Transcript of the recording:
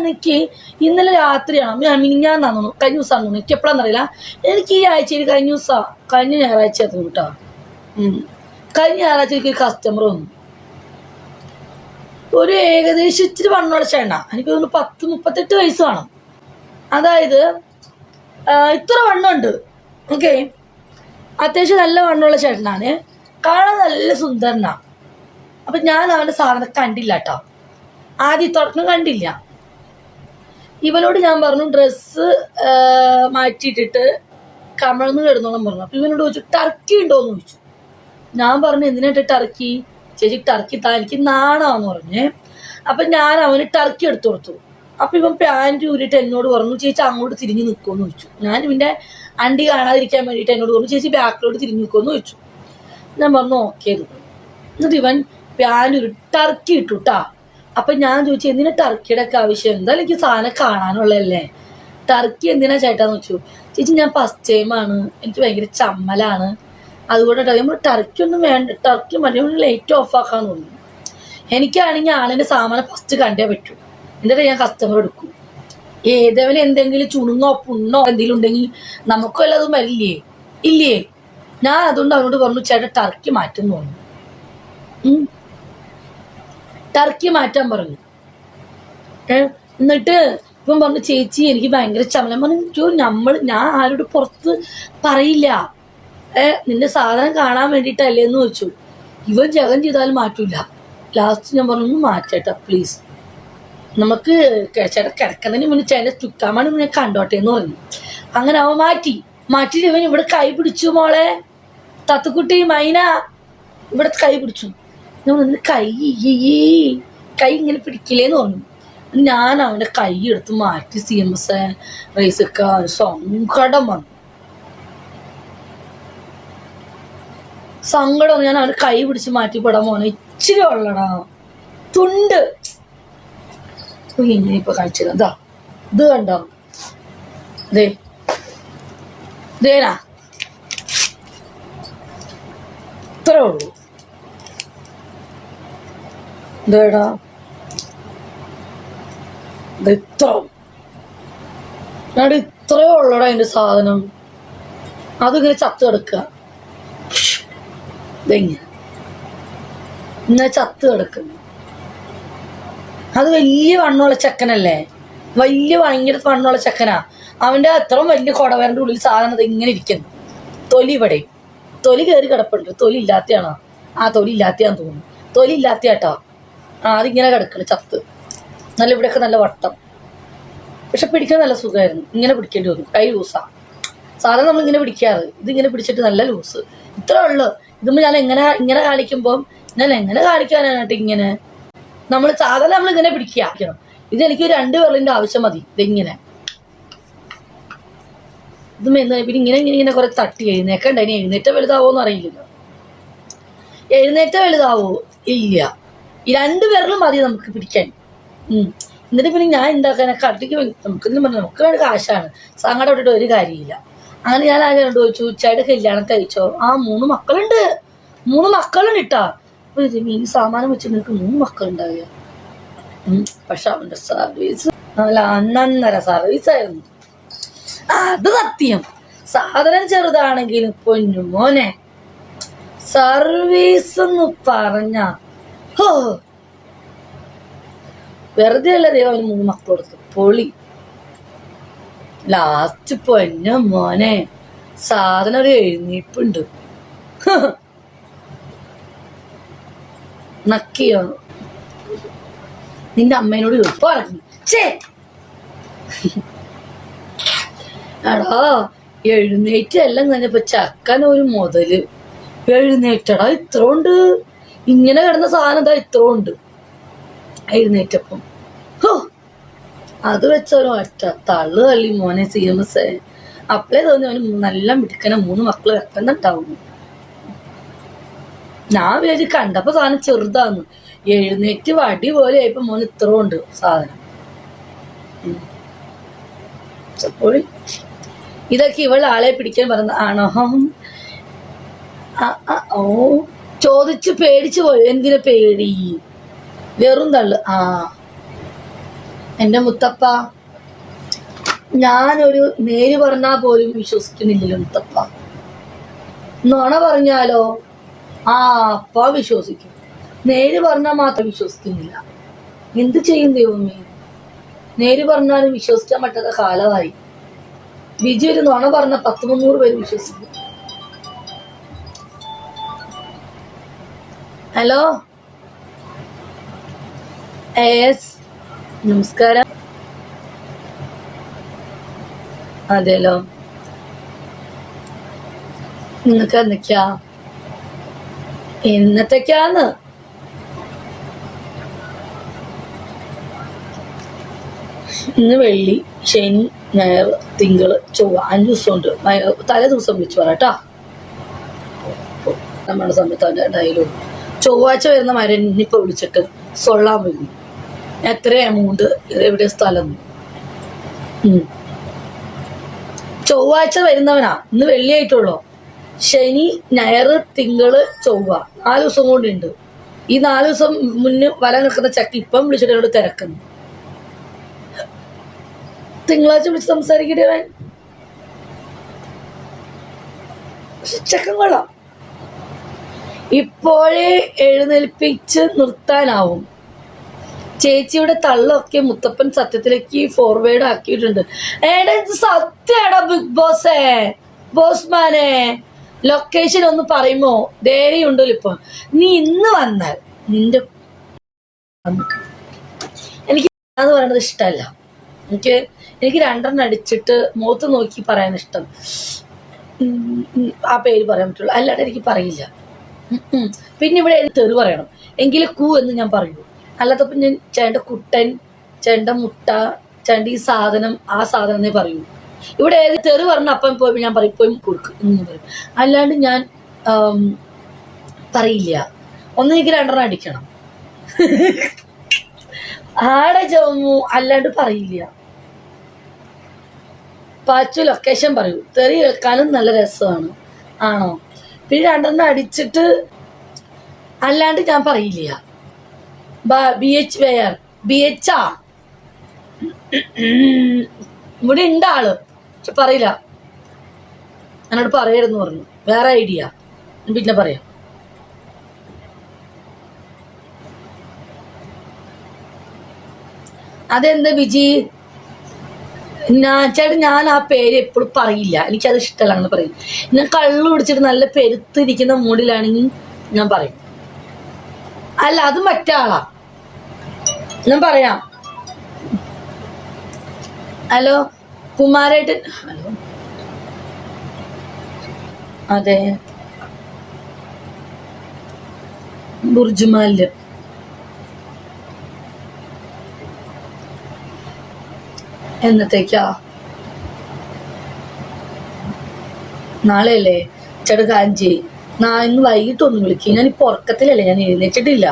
എനിക്ക് ഇന്നലെ രാത്രിയാണ്. ഞാൻ മിനിഞ്ഞാൻ തോന്നുന്നു കഴിഞ്ഞ ദിവസം തോന്നുന്നു എനിക്ക് എപ്പോഴാണെന്നറിയില്ല എനിക്ക് ഈ ആഴ്ചയിൽ കഴിഞ്ഞ ദിവസം കഴിഞ്ഞ ഞായറാഴ്ച എത്തുന്നു കേട്ടോ. കഴിഞ്ഞ ഞായറാഴ്ച എനിക്ക് ഒരു കസ്റ്റമർ വന്നു. ഒരു ഏകദേശം ഇച്ചിരി വണ്ണോടെ ചേട്ട എനിക്ക് തോന്നുന്നു പത്ത് മുപ്പത്തെട്ട് വയസ്സ് വേണം. അതായത് ഇത്ര വണ്ണമുണ്ട്. ഓക്കെ? അത്യാവശ്യം നല്ല വണ്ണമുള്ള ചേട്ടനാണ്. കാണാൻ നല്ല സുന്ദരനാണ് അപ്പം ഞാൻ അവന്റെ സാധനം കണ്ടില്ല കേട്ടോ. ആദ്യം തുടക്കം കണ്ടില്ല. ഇവനോട് ഞാൻ പറഞ്ഞു ഡ്രസ്സ് മാറ്റിയിട്ടിട്ട് കമഴ്ന്ന് കിടന്നോളം പറഞ്ഞു. അപ്പം ഇവനോട് ചോദിച്ചു ടർക്കി ഉണ്ടോ? എന്ന് ചോദിച്ചു. ഞാൻ പറഞ്ഞു എന്തിനായിട്ട് ടർക്കി? ചേച്ചി ടർക്കി താ എനിക്ക് നാണാന്ന് പറഞ്ഞേ. അപ്പം ഞാൻ അവന് ടർക്കി എടുത്തു കൊടുത്തു. അപ്പം ഇവൻ പാന്റ് ഊരിട്ട് എന്നോട് പറഞ്ഞു ചേച്ചി അങ്ങോട്ട് തിരിഞ്ഞ് നിൽക്കുമെന്ന് ചോദിച്ചു. ഞാൻ ഇവന്റെ അണ്ടി കാണാതിരിക്കാൻ വേണ്ടിയിട്ട് എന്നോട് പറഞ്ഞു ചേച്ചി ബാക്കിലോട്ട് തിരിഞ്ഞ് നിൽക്കുമെന്ന് ചോദിച്ചു. ഞാൻ പറഞ്ഞു ഓക്കെ എന്നിട്ട് ഇവൻ പാന്റ് ഒരു ടർക്കി ഇട്ടു ട്ടാ. അപ്പം ഞാൻ ചോദിച്ചു എന്തിനാ ടർക്കിയുടെ ഒക്കെ ആവശ്യം? എന്തായാലും എനിക്ക് സാധനം കാണാനുള്ളതല്ലേ? ടർക്കി എന്തിനാ ചേട്ടാന്ന് വെച്ചു ചേച്ചി ഞാൻ ഫസ്റ്റ് ടൈം ആണ്. എനിക്ക് ഭയങ്കര ചമ്മലാണ്. അതുകൊണ്ട് നമ്മൾ ടർക്കി ഒന്നും വേണ്ട ടർക്കി മറ്റൊന്ന് ലൈറ്റ് ഓഫ് ആക്കാൻ തോന്നുന്നു. എനിക്കാണെങ്കിൽ ആളിന്റെ സാമാനം ഫസ്റ്റ് കണ്ടേ പറ്റൂ. എന്നിട്ട് ഞാൻ കസ്റ്റമർ എടുക്കും. ഏതവന് എന്തെങ്കിലും ചുണുങ്ങോ പുണ്ണോ എന്തെങ്കിലും ഉണ്ടെങ്കിൽ നമുക്കും എല്ലാതും വരില്ലേ? ഇല്ലേ? ഞാൻ അതുകൊണ്ട് അവനോട് പറഞ്ഞു ചേട്ടാ ടർക്കി മാറ്റും തോന്നുന്നു. ടർക്കി മാറ്റാൻ പറഞ്ഞു. എന്നിട്ട് ഇപ്പം പറഞ്ഞു ചേച്ചി എനിക്ക് ഭയങ്കര ചമലം പറഞ്ഞു "ജോ, നമ്മൾ ഞാൻ ആരോട് പുറത്ത് പറയില്ല. ഏ നിന്റെ സാധനം കാണാൻ വേണ്ടിയിട്ടല്ലേ എന്ന് വെച്ചു ഇവൻ ജഗം ചെയ്താലും മാറ്റൂല. ലാസ്റ്റ് ഞാൻ പറഞ്ഞു മാറ്റേട്ടാ പ്ലീസ് നമുക്ക് ചേട്ടാ കിടക്കുന്നതിന് മുന്നേ ചേട്ടൻ ചുക്കാമാണ് മുന്നേ കണ്ടോട്ടെ എന്ന് പറഞ്ഞു. അങ്ങനെ അവൻ മാറ്റി. മാറ്റിയിട്ട് ഇവൻ ഇവിടെ കൈ പിടിച്ചു മോളെ. തത്തുക്കുട്ടി മൈന ഇവിടെ കൈ പിടിച്ചു. ഞാൻ കൈ ഈ കൈ ഇങ്ങനെ പിടിക്കില്ലേന്ന് പറഞ്ഞു ഞാൻ അവന്റെ കൈ എടുത്ത് മാറ്റി സി എം എസ് റേസൊക്കെ സങ്കടം വന്നു. സങ്കടം. ഞാൻ അവന്റെ കൈ പിടിച്ച് മാറ്റി പെടാൻ പോണ ഇച്ചിരി വെള്ളടാ. തുണ്ട്. ഇങ്ങനെ ഇപ്പൊ കാണിച്ചത് ഇതാ ഇത് കണ്ടോ? ദേ ദേനാ ഇത്രേ ഉള്ളൂ. ഇതേടാ. ഇത് ഇത്ര ഞാൻ ഇത്രേ ഉള്ളടാ സാധനം. അതിങ്ങനെ ചത്ത് കിടക്കുക. ഇങ്ങനെ ചത്ത് കിടക്കുന്നു അത് വലിയ വണ്ണമുള്ള ചെക്കനല്ലേ? വലിയ ഭയങ്കര വണ്ണമുള്ള ചെക്കനാ. അവന്റെ അത്രയും വലിയ കുടവരന്റെ ഉള്ളിൽ സാധനം അത് ഇങ്ങനെ ഇരിക്കുന്നു. തൊലി ഇവിടെ. തൊലി കയറി കിടപ്പുണ്ട്. തൊലി ഇല്ലാത്തയാണോ? ആ തൊലി ഇല്ലാത്തയാന്ന് തോന്നുന്നു. തൊലി ഇല്ലാത്തയാട്ടോ. ആ അതിങ്ങനെ കിടക്കണം ചത്ത്. നല്ല ഇവിടെയൊക്കെ നല്ല വട്ടം. പക്ഷെ പിടിക്കാൻ നല്ല സുഖമായിരുന്നു. ഇങ്ങനെ പിടിക്കേണ്ടി വന്നു. കൈ ലൂസാ. സാധാരണ നമ്മൾ ഇങ്ങനെ പിടിക്കാറ്. ഇതിങ്ങനെ പിടിച്ചിട്ട് നല്ല ലൂസ്. ഇത്ര ഉള്ളു. ഇതുമ്പോൾ ഞാൻ എങ്ങനെ ഇങ്ങനെ കാണിക്കുമ്പോൾ ഞാൻ എങ്ങനെ കാണിക്കാനായിട്ട് ഇങ്ങനെ? നമ്മൾ സാധാരണ നമ്മൾ ഇങ്ങനെ പിടിക്കുക. ഇത് എനിക്ക് രണ്ട് വിരലിന്റെ ആവശ്യം മതി. ഇതിങ്ങനെ. ഇത് മെന്ന് പിന്നെ ഇങ്ങനെ ഇങ്ങനെ ഇങ്ങനെ കുറെ തട്ടി എഴുന്നേക്കണ്ട. ഇനി എഴുന്നേറ്റ വലുതാവോന്ന് അറിയില്ല എഴുന്നേറ്റ വലുതാവോ? ഇല്ല. ഈ രണ്ടു പേരിലും മതി നമുക്ക് പിടിക്കാൻ. എന്നിട്ട് പിന്നെ ഞാൻ ഉണ്ടാക്കാൻ കട്ടിക്ക് നമുക്ക് പറഞ്ഞു നമുക്ക് വേണ്ട കാശാണ്. സങ്കടം ഇട്ടിട്ട് ഒരു കാര്യമില്ല. അങ്ങനെ ഞാൻ ആരോട് ചോദിച്ചു ഉച്ചയുടെ കല്യാണം കഴിച്ചോ? ആ മൂന്ന് മക്കളുണ്ട്. മൂന്ന് മക്കളുണ്ട് ഇട്ടാ അപ്പൊ ഈ സാമാനം വെച്ച് നിനക്ക് മൂന്ന് മക്കളുണ്ടാവുക. പക്ഷെ അവന്റെ സർവീസ് നല്ല അന്നന്നര സർവീസ് ആയിരുന്നു. അത് സത്യം. സാധനം ചെറുതാണെങ്കിലും പൊന്നു മോനെ. സർവീസ് എന്ന് പറഞ്ഞ ഹോ. വെറുതെ അല്ല ദൈവം അവന് മൂന്ന് മക്കൾ കൊടുത്തു? പൊളി. ലാസ്റ്റ് പൊന്ന മോനെ സാധനം ഒരു എഴുന്നേപ്പുണ്ട്. നക്കിയോ? നിന്റെ അമ്മേനോട് പറഞ്ഞു ചേ എഴുന്നേറ്റ് എല്ലാം കഴിഞ്ഞപ്പോ ചക്കൻ ഒരു മുതൽ. എഴുന്നേറ്റടാ ഇത്ര ഉണ്ട് ഇങ്ങനെ കിടന്ന സാധനം ഇതാ ഇത്ര ഉണ്ട്. എഴുന്നേറ്റപ്പം. ഹോ അത് വെച്ചൊരു ഒറ്റ തള്ളു തള്ളി മോനെ സി എം എസ് അപ്പളേ തോന്നി അവന് നല്ല മിടുക്കനെ മൂന്ന് മക്കൾ വെക്കുന്നുണ്ടാവും ഞാൻ വിചാരിച്ച് കണ്ടപ്പോ സാധനം ചെറുതാന്ന്. എഴുന്നേറ്റ് വടി പോലെ ആയപ്പോ മോന് ഇത്ര ഉണ്ട് സാധനം. ഇതൊക്കെ ഇവൾ ആളെ പിടിക്കാൻ പറഞ്ഞ ആണോ? ആ, ഓ. ചോദിച്ച് പേടിച്ചു പോയി. എന്തിനു പേടി? വെറും തള്ളു. ആ. എന്റെ മുത്തപ്പ ഞാനൊരു നേര് പറഞ്ഞാ പോലും വിശ്വസിക്കുന്നില്ലല്ലോ മുത്തപ്പ. നുണ പറഞ്ഞാലോ? ആ അപ്പ വിശ്വസിക്കും. നേര് പറഞ്ഞാൽ മാത്രം വിശ്വസിക്കുന്നില്ല. എന്ത് ചെയ്യും ദൈവമേ? നേര് പറഞ്ഞാലും വിശ്വസിക്കാൻ പറ്റാത്ത കാലമായി. വിജി ഒരു നുണ പറഞ്ഞ പത്ത് മുന്നൂറ് പേര് വിശ്വസിക്കും. ഹലോ? എസ് നമസ്കാരം. അതെല്ലോ നിങ്ങൾക്ക് എന്തൊക്കെയാ? എന്നത്തൊക്കെയാന്ന് ഇന്ന് വെള്ളി ശനി ഞായർ തിങ്കൾ ചൊവ്വ അഞ്ച് ദിവസമുണ്ട്. ഉണ്ട് തലേ ദിവസം വിളിച്ചു പറയാട്ടാ നമ്മുടെ സമയത്ത് ഡയലോഗ് ചൊവ്വാഴ്ച വരുന്ന മരം ഇന്നിപ്പോ വിളിച്ചിട്ട് സൊള്ളാൻ വരുന്നു എത്ര എമൗണ്ട് എവിടെ സ്ഥലം. ചൊവ്വാഴ്ച വരുന്നവനാ. ഇന്ന് വെള്ളിയായിട്ടുള്ളോ? ശനി ഞയർ തിങ്കൾ ചൊവ്വ. നാല് ദിവസം കൊണ്ടുണ്ട് ഈ നാല് ദിവസം മുന്നേ വല നിൽക്കുന്ന ചക്ക ഇപ്പം വിളിച്ചിട്ട് എന്നോട് തിരക്കുന്നു. തിങ്കളാഴ്ച വിളിച്ച് സംസാരിക്കട്ടെ അവൻ? ചെക്കൻ കൊള്ളാം. ഇപ്പോഴേ എഴുന്നേൽപ്പിച്ച് നിർത്താനാവും. ചേച്ചിയുടെ തള്ളൊക്കെ മുത്തപ്പൻ സത്യത്തിലേക്ക് ഫോർവേഡ് ആക്കിയിട്ടുണ്ട്. ഏടാ ഇത് സത്യടാ ബിഗ് ബോസേ? ബോസ്മാനെ ലൊക്കേഷൻ ഒന്ന് പറയുമോ? ധൈര്യമുണ്ടല്ലോ ഇപ്പൊ? നീ ഇന്ന് വന്നാൽ നിന്റെ എനിക്ക് എന്ന് പറയണത് ഇഷ്ടമല്ല. എനിക്ക് എനിക്ക് രണ്ടെണ്ണം അടിച്ചിട്ട് മുഖത്ത് നോക്കി പറയാൻ ഇഷ്ടം. ആ പേര് പറയാൻ പറ്റുള്ളൂ. അല്ലാണ്ട് എനിക്ക് പറയില്ല. പിന്നെ ഇവിടെ തെറി പറയണം. എങ്കിൽ കൂ എന്ന് ഞാൻ പറയൂ. അല്ലാത്തപ്പോൾ ഞാൻ ചേണ്ട കുട്ടൻ ചേണ്ട മുട്ട ചേണ്ട ഈ സാധനം ആ സാധനം എന്നേ പറയൂ. ഇവിടെ ഏത് തെറി പറഞ്ഞ അപ്പം പോയി ഞാൻ പറയും പോയി കൊടുക്കും എന്ന് പറയും. അല്ലാണ്ട് ഞാൻ പറയില്ല. ഒന്നെങ്കിൽ രണ്ടെണ്ണം അടിക്കണം. ആടെ ജമ്മു അല്ലാണ്ട് പറയില്ല. പാച്ചു ലൊക്കേഷൻ പറയൂ. തെറി കേൾക്കാനും നല്ല രസമാണ്. ആണോ? പിന്നെ രണ്ടെണ്ണം അടിച്ചിട്ട് അല്ലാണ്ട് ഞാൻ പറയില്ല. B H where B H ആ. ഇവിടെ ഉണ്ട് ആൾ. പക്ഷെ പറയില്ല. എന്നോട് പറയരുന്ന് പറഞ്ഞു. വേറെ ഐഡിയ. പിന്നെ പറയാം. അതെന്ത് വിജി? ഞാൻ ചേട്ടൻ ഞാൻ ആ പേര് എപ്പോഴും പറയില്ല. എനിക്കത് ഇഷ്ടമല്ലാന്ന് പറയും. ഞാൻ കള്ളു കുടിച്ചിട്ട് നല്ല പെരുത്തിരിക്കുന്ന മൂഡിലാണെങ്കിൽ ഞാൻ പറയും. അല്ല അത് മറ്റാളാ. ഞാൻ പറയാം. ഹലോ? കുമാരേട്ടൻ ഹലോ അതെ ബുർജുമാലിൽ എന്നത്തേക്കാ? നാളെയല്ലേ? ചേട്ടാ കാഞ്ചി നാ ഇന്ന് വൈകിട്ടൊന്നും വിളിക്കും. ഞാൻ ഇപ്പൊ ഉറക്കത്തിലല്ലേ ഞാൻ എഴുന്നേറ്റിട്ടില്ല.